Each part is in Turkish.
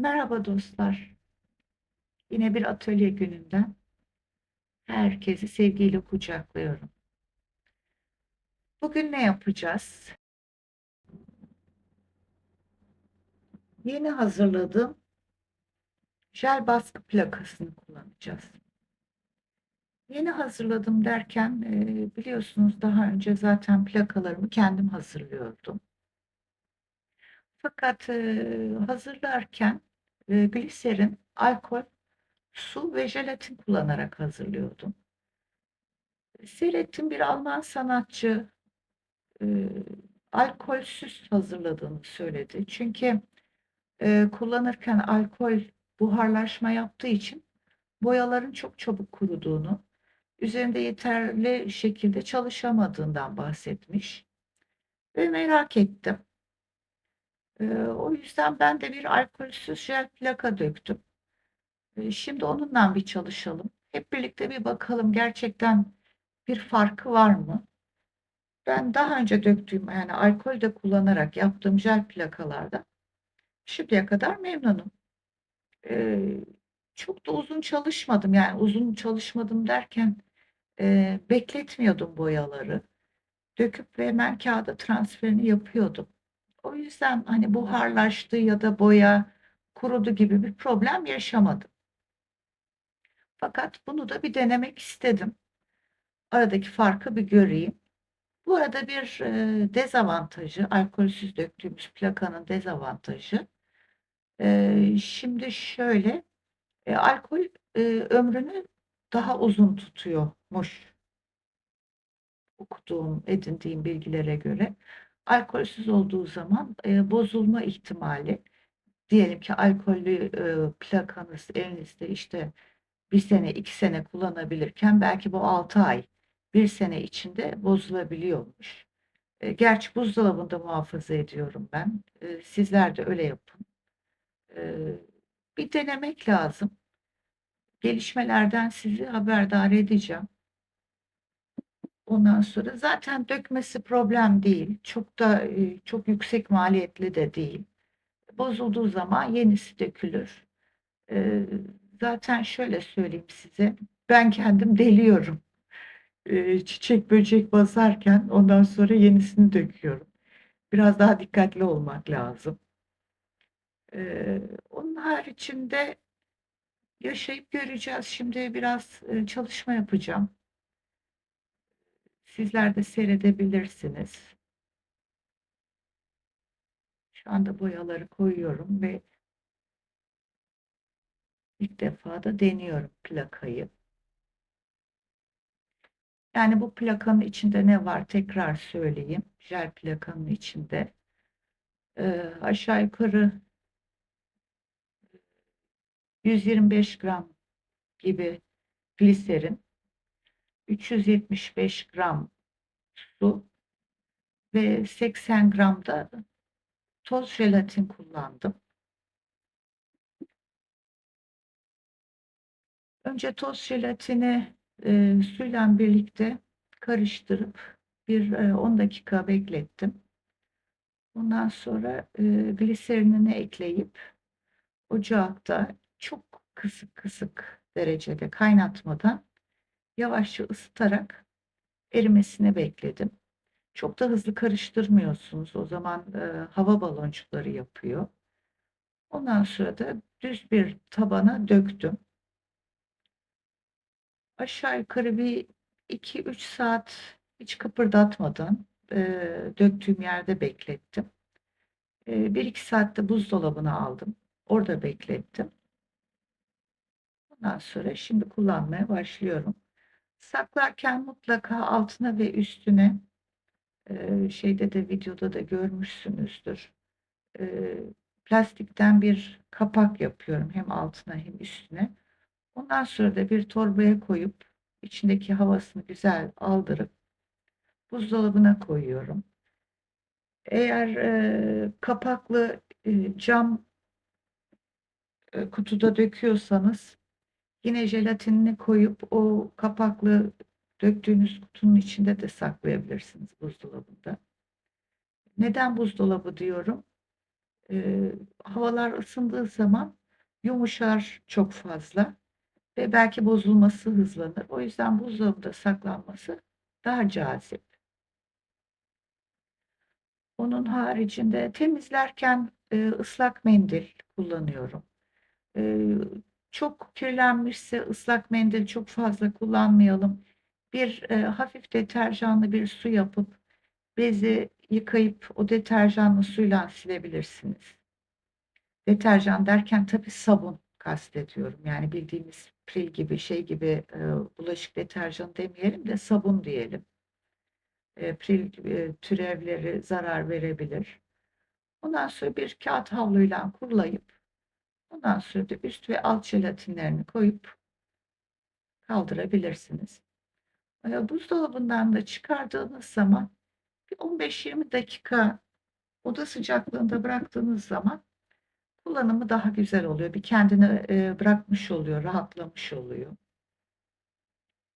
Merhaba dostlar. Yine bir atölye gününden herkesi sevgiyle kucaklıyorum. Bugün ne yapacağız? Yeni hazırladığım jel baskı plakasını kullanacağız. Yeni hazırladım derken e, biliyorsunuz daha önce zaten plakalarımı kendim hazırlıyordum. Fakat e, hazırlarken e, gliserin, alkol, su ve jelatin kullanarak hazırlıyordum. Seyrettim bir Alman sanatçı e, alkolsüz hazırladığını söyledi. Çünkü e, kullanırken alkol buharlaşma yaptığı için boyaların çok çabuk kuruduğunu, üzerinde yeterli şekilde çalışamadığından bahsetmiş. Ve merak ettim. E, o yüzden ben de bir alkolsüz jel plaka döktüm. E, şimdi onunla bir çalışalım. Hep birlikte bir bakalım gerçekten bir farkı var mı? Ben daha önce döktüğüm yani alkol de kullanarak yaptığım jel plakalarda şimdiye kadar memnunum. E, çok da uzun çalışmadım. Yani uzun çalışmadım derken e, bekletmiyordum boyaları. Döküp ve hemen kağıda transferini yapıyordum. O yüzden hani buharlaştı ya da boya kurudu gibi bir problem yaşamadım. Fakat bunu da bir denemek istedim. Aradaki farkı bir göreyim. Bu arada bir e, dezavantajı, alkolsüz döktüğümüz plakanın dezavantajı. E, şimdi şöyle, e, alkol ömrünü daha uzun tutuyormuş. Okuduğum, edindiğim bilgilere göre. Alkolsüz olduğu zaman e, bozulma ihtimali, diyelim ki alkollü e, plakanız elinizde işte bir sene, iki sene kullanabilirken belki bu altı ay, bir sene içinde bozulabiliyormuş. E, gerçi buzdolabında muhafaza ediyorum ben. E, sizler de öyle yapın. E, bir denemek lazım. Gelişmelerden sizi haberdar edeceğim. Ondan sonra zaten dökmesi problem değil. Çok da e, çok yüksek maliyetli de değil. Bozulduğu zaman yenisi dökülür. E, zaten şöyle söyleyeyim size. Ben kendim deliyorum. E, çiçek böcek basarken ondan sonra yenisini döküyorum. Biraz daha dikkatli olmak lazım. Onun haricinde yaşayıp göreceğiz. Şimdi biraz çalışma yapacağım. Sizler de seyredebilirsiniz. Şu anda boyaları koyuyorum ve ilk defa da deniyorum plakayı. Yani bu plakanın içinde ne var tekrar söyleyeyim. Jel plakanın içinde e, aşağı yukarı 125 gram gibi gliserin, 375 gram su ve 80 gram da toz jelatin kullandım. Önce toz jelatini e, suyla birlikte karıştırıp bir e, 10 dakika beklettim. Ondan sonra e, gliserinini ekleyip ocakta çok kısık kısık derecede kaynatmadan yavaşça ısıtarak erimesini bekledim. Çok da hızlı karıştırmıyorsunuz. O zaman e, hava baloncukları yapıyor. Ondan sonra da düz bir tabana döktüm. Aşağı yukarı bir 2-3 saat hiç kıpırdatmadan e, döktüğüm yerde beklettim. E, 1-2 saatte buzdolabına aldım. Orada beklettim. Ondan sonra şimdi kullanmaya başlıyorum. Saklarken mutlaka altına ve üstüne e, şeyde de videoda da görmüşsünüzdür. E, plastikten bir kapak yapıyorum hem altına hem üstüne. Ondan sonra da bir torbaya koyup içindeki havasını güzel aldırıp buzdolabına koyuyorum. Eğer e, kapaklı e, cam e, kutuda döküyorsanız yine jelatinini koyup o kapaklı döktüğünüz kutunun içinde de saklayabilirsiniz buzdolabında. Neden buzdolabı diyorum? Eee, havalar ısındığı zaman yumuşar çok fazla ve belki bozulması hızlanır. O yüzden buzdolabında saklanması daha cazip. Onun haricinde temizlerken e, ıslak mendil kullanıyorum. E, çok kirlenmişse ıslak mendil çok fazla kullanmayalım. Bir e, hafif deterjanlı bir su yapıp bezi yıkayıp o deterjanlı suyla silebilirsiniz. Deterjan derken tabii sabun kastediyorum. Yani bildiğimiz Pril gibi şey gibi e, bulaşık deterjanı demeyelim de sabun diyelim. E, Pril e, türevleri zarar verebilir. Ondan sonra bir kağıt havluyla kurulayıp ondan sonra da üst ve alt jelatinlerini koyup kaldırabilirsiniz. E, buzdolabından da çıkardığınız zaman bir 15-20 dakika oda sıcaklığında bıraktığınız zaman kullanımı daha güzel oluyor. Bir kendini e, bırakmış oluyor, rahatlamış oluyor.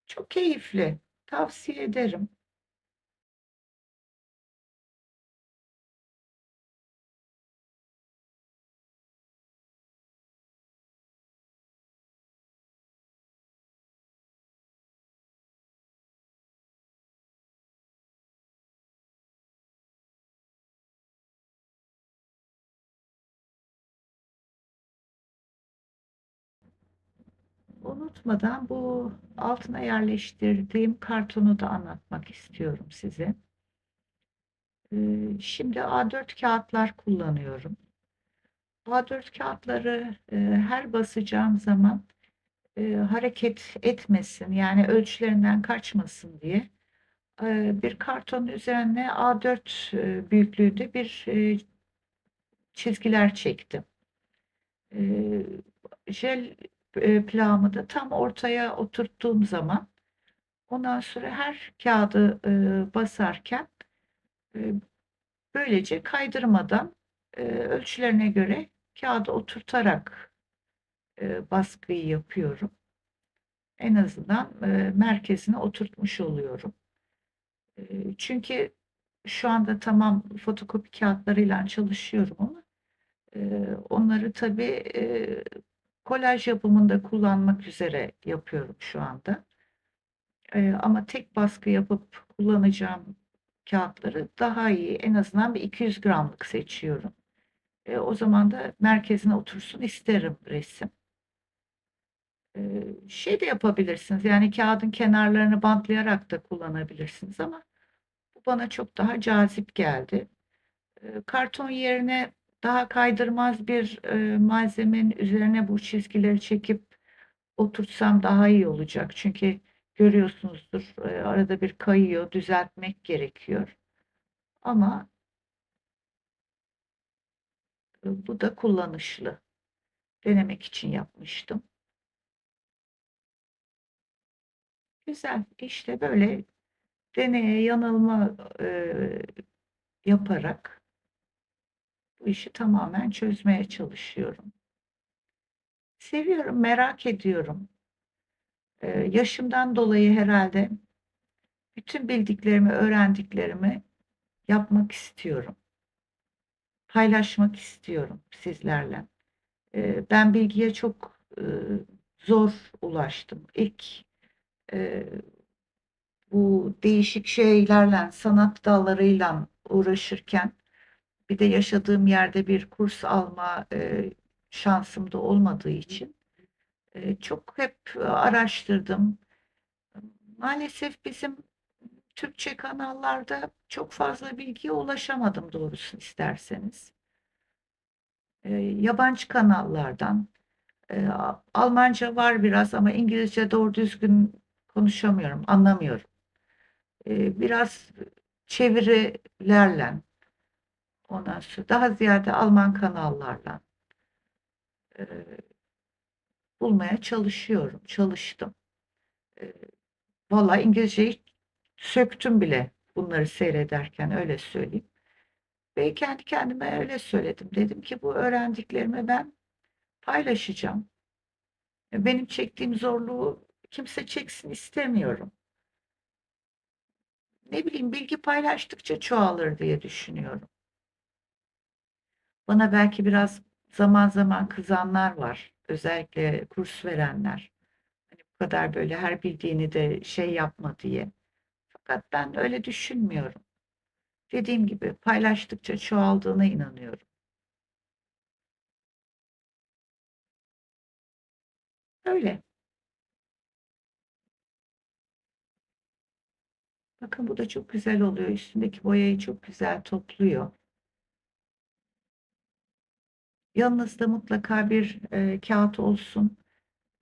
Çok keyifli. Tavsiye ederim. Unutmadan bu altına yerleştirdiğim kartonu da anlatmak istiyorum size. Ee, Şimdi A4 kağıtlar kullanıyorum. A4 kağıtları e, her basacağım zaman e, hareket etmesin yani ölçülerinden kaçmasın diye e, bir kartonun üzerine A4 e, büyüklüğünde bir çizgiler çektim. Jel plağımı da tam ortaya oturttuğum zaman ondan sonra her kağıdı e, basarken e, böylece kaydırmadan e, ölçülerine göre kağıdı oturtarak e, baskıyı yapıyorum. En azından e, merkezine oturtmuş oluyorum. E, çünkü şu anda tamam fotokopi kağıtlarıyla çalışıyorum ama e, onları tabii e, kolaj yapımında kullanmak üzere yapıyorum şu anda. E, ama tek baskı yapıp kullanacağım kağıtları daha iyi en azından bir 200 gramlık seçiyorum. E, o zaman da merkezine otursun isterim resim. E, şey de yapabilirsiniz yani kağıdın kenarlarını bantlayarak da kullanabilirsiniz ama bu bana çok daha cazip geldi. E, karton yerine daha kaydırmaz bir e, malzemenin üzerine bu çizgileri çekip oturtsam daha iyi olacak. Çünkü görüyorsunuzdur e, arada bir kayıyor, düzeltmek gerekiyor. Ama e, bu da kullanışlı. Denemek için yapmıştım. Güzel. İşte böyle deneye yanılma e, yaparak bu işi tamamen çözmeye çalışıyorum. Seviyorum, merak ediyorum. E, yaşımdan dolayı herhalde bütün bildiklerimi, öğrendiklerimi yapmak istiyorum. Paylaşmak istiyorum sizlerle. E, ben bilgiye çok e, zor ulaştım. İlk e, bu değişik şeylerle, sanat dallarıyla uğraşırken bir de yaşadığım yerde bir kurs alma e, şansım da olmadığı için e, çok hep araştırdım. Maalesef bizim Türkçe kanallarda çok fazla bilgiye ulaşamadım doğrusunu isterseniz. E, yabancı kanallardan e, Almanca var biraz ama İngilizce doğru düzgün konuşamıyorum, anlamıyorum. E, biraz çevirilerle ondan sonra daha ziyade Alman kanallarla e, bulmaya çalışıyorum, çalıştım. E, vallahi İngilizceyi söktüm bile bunları seyrederken öyle söyleyeyim. Ve kendi kendime öyle söyledim. Dedim ki bu öğrendiklerimi ben paylaşacağım. Benim çektiğim zorluğu kimse çeksin istemiyorum. Ne bileyim bilgi paylaştıkça çoğalır diye düşünüyorum. Bana belki biraz zaman zaman kızanlar var. Özellikle kurs verenler. Hani bu kadar böyle her bildiğini de şey yapma diye. Fakat ben öyle düşünmüyorum. Dediğim gibi paylaştıkça çoğaldığına inanıyorum. Öyle. Bakın bu da çok güzel oluyor. Üstündeki boyayı çok güzel topluyor. Yanınızda mutlaka bir e, kağıt olsun.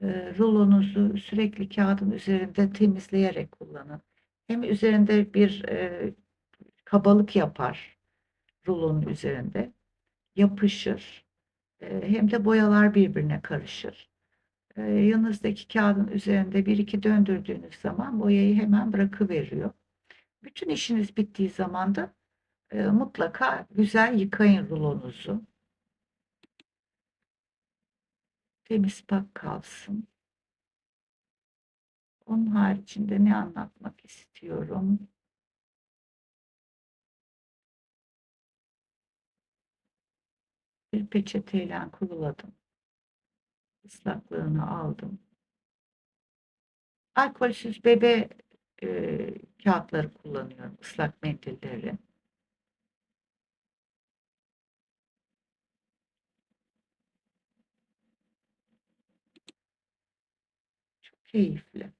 E, rulonuzu sürekli kağıdın üzerinde temizleyerek kullanın. Hem üzerinde bir e, kabalık yapar rulonun üzerinde. Yapışır. E, hem de boyalar birbirine karışır. E, yanınızdaki kağıdın üzerinde bir iki döndürdüğünüz zaman boyayı hemen bırakıveriyor. Bütün işiniz bittiği zaman da e, mutlaka güzel yıkayın rulonuzu. Temiz pak kalsın. Onun haricinde ne anlatmak istiyorum? Bir peçeteyle kuruladım. Islaklığını aldım. Alkolsüz bebe e, kağıtları kullanıyorum. ıslak mendilleri. Çok keyifli.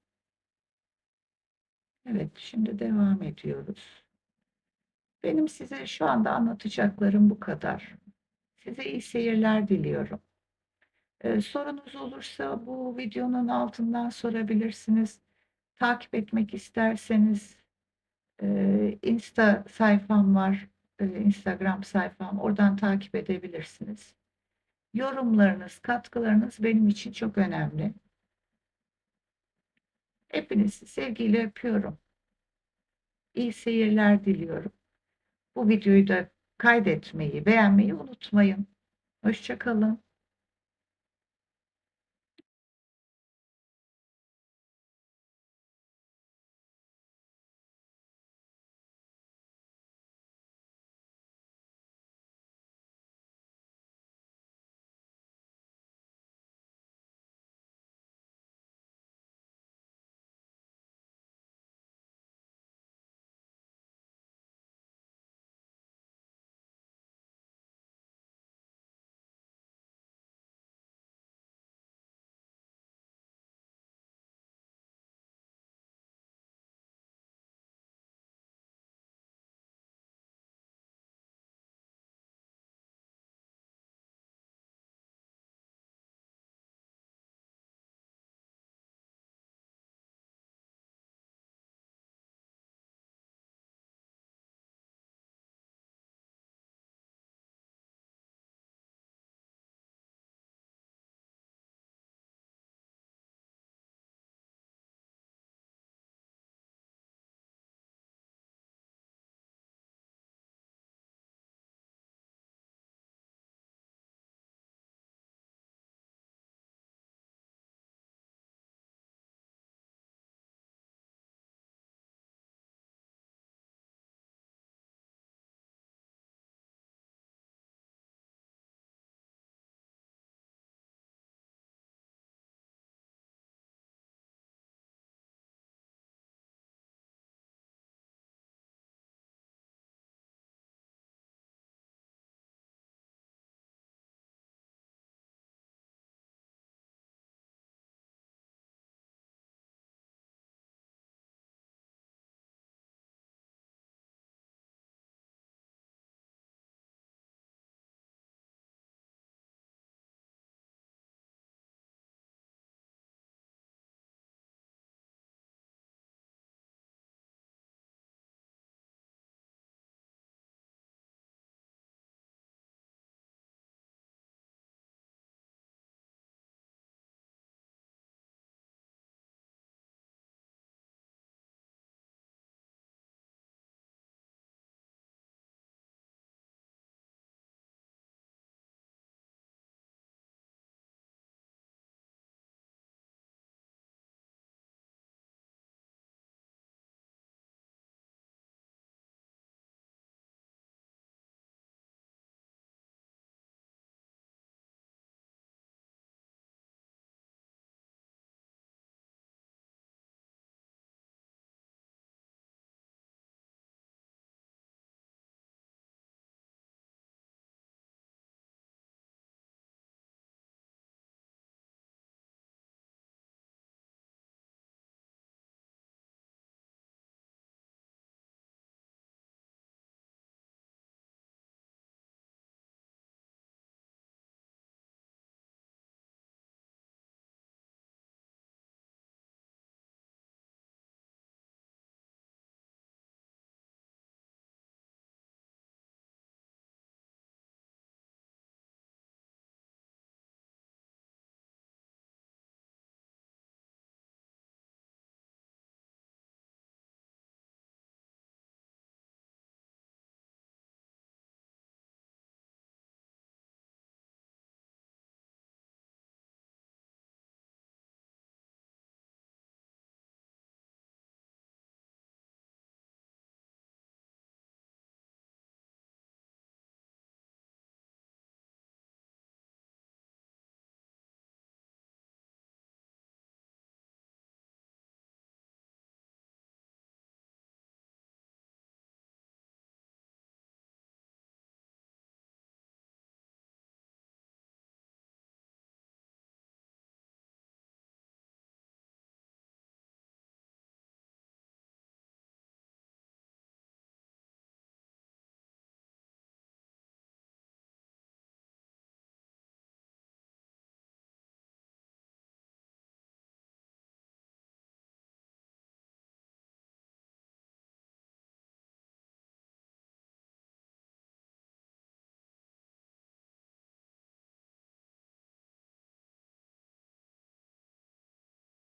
Evet, şimdi devam ediyoruz. Benim size şu anda anlatacaklarım bu kadar. Size iyi seyirler diliyorum. Ee, sorunuz olursa bu videonun altından sorabilirsiniz. Takip etmek isterseniz e, Insta sayfam var, e, Instagram sayfam. Oradan takip edebilirsiniz. Yorumlarınız, katkılarınız benim için çok önemli. Hepinizi sevgiyle öpüyorum. İyi seyirler diliyorum. Bu videoyu da kaydetmeyi, beğenmeyi unutmayın. Hoşça kalın.